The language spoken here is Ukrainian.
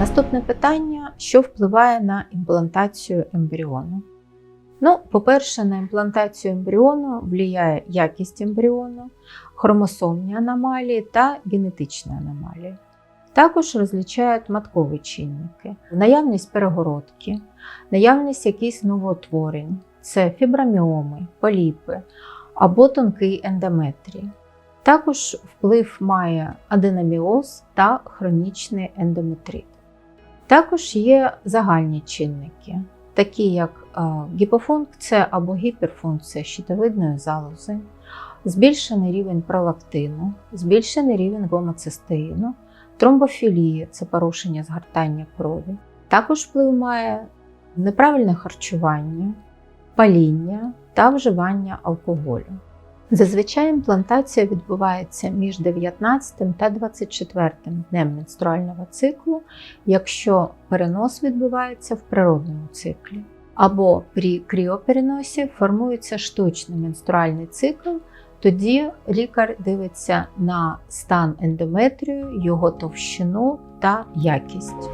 Наступне питання: що впливає на імплантацію ембріону? Ну, по-перше, на імплантацію ембріону впливає якість ембріону, хромосомні аномалії та генетичні аномалії. Також розлічають маткові чинники, наявність перегородки, наявність якихось новоутворень, це фіброміоми, поліпи або тонкий ендометрій. Також вплив має аденоміоз та хронічний ендометрит. Також є загальні чинники, такі як е, гіпофункція або гіперфункція щитовидної залози, збільшений рівень пролактину, збільшений рівень гомоцистеїну, тромбофілія це порушення згортання крові. Також вплив має неправильне харчування, паління та вживання алкоголю. Зазвичай імплантація відбувається між 19 та 24 днем менструального циклу, якщо перенос відбувається в природному циклі. Або при кріопереносі формується штучний менструальний цикл, тоді лікар дивиться на стан ендометрію, його товщину та якість.